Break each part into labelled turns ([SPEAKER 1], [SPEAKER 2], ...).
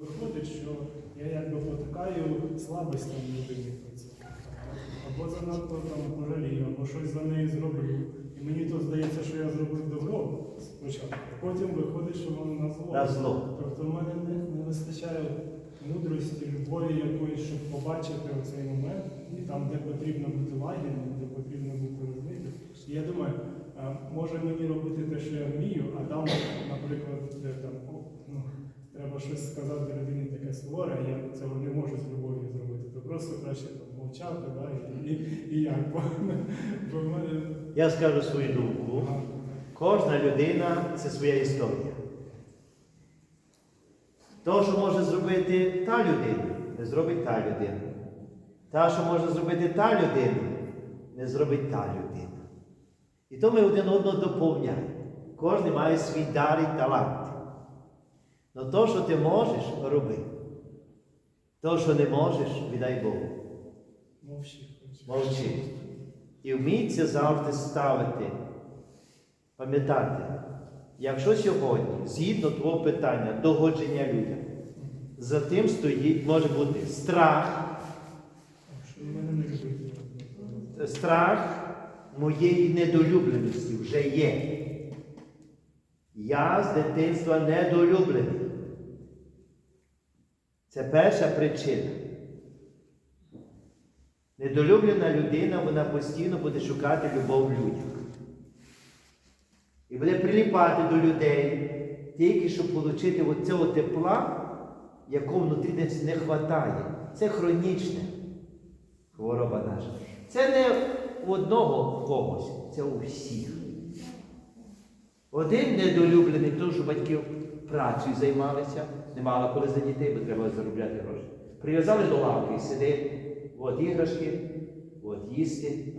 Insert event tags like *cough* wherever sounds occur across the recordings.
[SPEAKER 1] Виходить, що я якби потикаю слабостям людині про. Або занадто там пожалію, або щось за неї зроблю. І мені то здається, що я зробив добро спочатку. Потім виходить, що воно на зло.
[SPEAKER 2] На зло.
[SPEAKER 1] Тобто в мене не, не вистачає мудрості, любові якоїсь, щоб побачити оцей момент, і там, де потрібно бути лагідним, де потрібно бути розмитим. І я думаю, може мені робити те, що я вмію, а там, наприклад, де там ну, треба щось сказати людині таке суворе, а я цього не можу з любов'ю зробити. То просто краще там мовчати, да, і, і, і як. Бо, бо мене
[SPEAKER 2] Я скажу свою думку. Кожна людина це своя історія. То, що може зробити та людина, не зробить та людина. Та, що може зробити та людина, не зробить та людина. І то ми один одного доповняємо. Кожен має свій дар і талант. Но то, що ти можеш, роби. То, що не можеш, віддай Богу.
[SPEAKER 1] Мовчи.
[SPEAKER 2] Мовчи. І вмійся завжди ставити, пам'ятати, якщо сьогодні, згідно твого питання, догодження людям, за тим стоїть, може бути страх, страх моєї недолюбленості вже є. Я з дитинства недолюблений. Це перша причина. Недолюблена людина, вона постійно буде шукати любов в людях. І буде приліпати до людей, тільки щоб отримати цього тепла, якого внутрі десь не вистачає. Це хронічне хвороба наша. Це не у одного когось, це у всіх. Один недолюблений, тому що батьки працею займалися, не мали коли за дітей, бо треба заробляти гроші. Прив'язали до лавки і сиди, от іграшки, от їсти,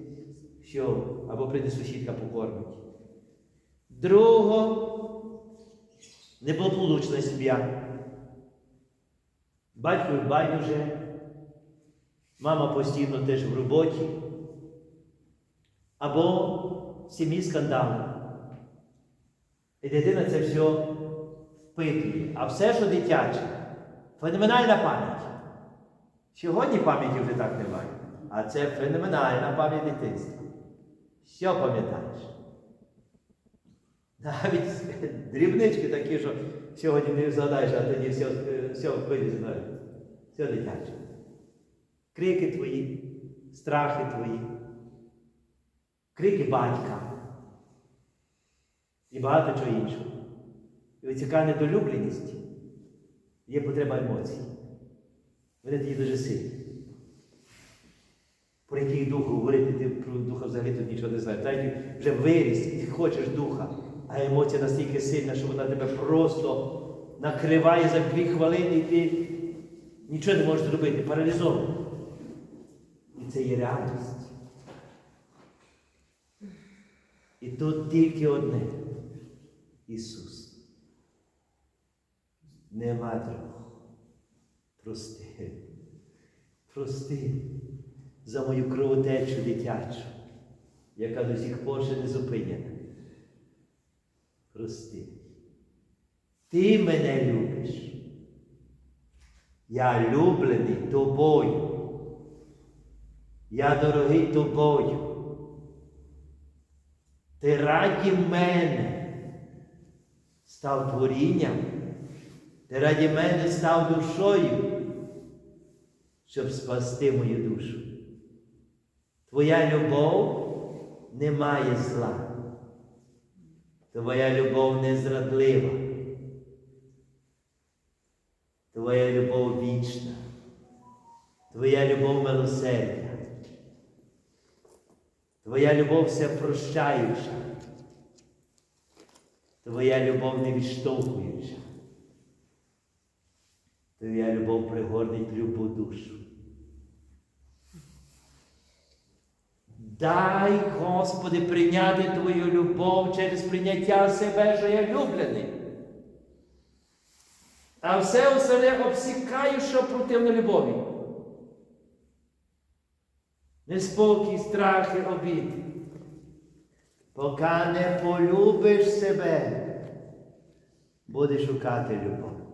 [SPEAKER 2] все, або прийде сусідка покормить. Другого неблагополучна сім'я. Батько байдуже, мама постійно теж в роботі, або сім'ї скандали. І дитина це все впитує. А все, що дитяче, феноменальна пам'ять. Сьогодні пам'яті вже так немає. А це феноменальна пам'ять дитинства. Що пам'ятаєш? Навіть *laughs* дрібнички такі, що сьогодні не згадаєш, а тоді все, все вилізне. Все дитяче. Крики твої, страхи твої, крики батька і багато чого іншого. І ось яка недолюбленість є потреба емоцій. Вони тоді дуже сильні. Про який дух говорити, ти про духа взагалі тут нічого не знаєш. Та вже виріс і хочеш духа, а емоція настільки сильна, що вона тебе просто накриває за дві хвилини і ти нічого не можеш зробити, паралізований. І це є реальність. І тут тільки одне. Ісус. Нема другого. Прости. Прости за мою кровотечу дитячу, яка до сих пор ще не зупинена. Прости. Ти мене любиш. Я люблений тобою. Я дорогий тобою. Ти раді мене став творінням, ти раді мене став душою, щоб спасти мою душу. Твоя любов не має зла. Твоя любов не зрадлива. Твоя любов вічна. Твоя любов милосердя. Твоя любов все прощаюча. Твоя любов не відштовхуюча. Твоя любов пригорнить любу душу. Дай, Господи, прийняти Твою любов через прийняття себе, що я люблений. А все оселе обсікаю, що противно любові. Неспокій, страхи, обід. Поки не полюбиш себе, будеш шукати любов.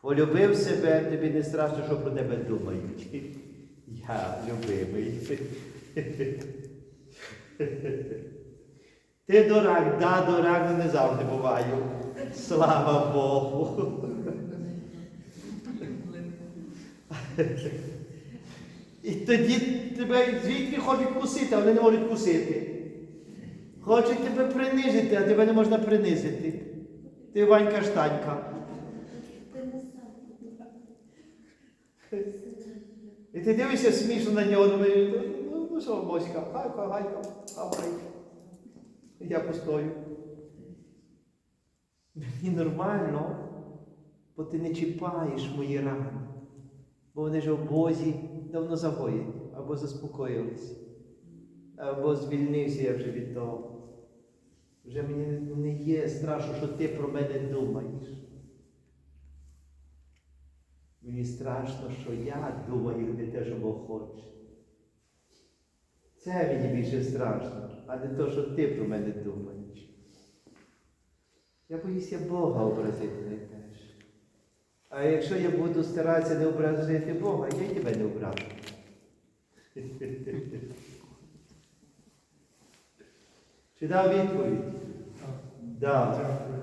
[SPEAKER 2] Полюбив себе, тобі не страшно, що про тебе думають. Я любимий. Ти дурак, да, дурак, але не завжди буваю. Слава Богу. І тоді тебе звідки хочуть кусити, а вони не можуть кусити. Хочуть тебе принизити, а тебе не можна принизити. Ти Ванька Штанька. І ти дивишся смішно на нього, думаєш, ну, ну що, моська, гайка, гайка, хавай. Я постою. Мені нормально, бо ти не чіпаєш мої рани. Бо вони ж в Бозі давно загоєні, або заспокоїлися, або звільнився я вже від того. Вже мені не є страшно, що ти про мене думаєш. Мені страшно, що я думаю не те, що Бог хоче. Це мені більше страшно, а не те, що ти про мене думаєш. Я боюся Бога образити теж. А якщо я буду старатися не образити Бога, я й тебе не ображу. Чи дав відповідь?
[SPEAKER 1] Так.
[SPEAKER 2] Да.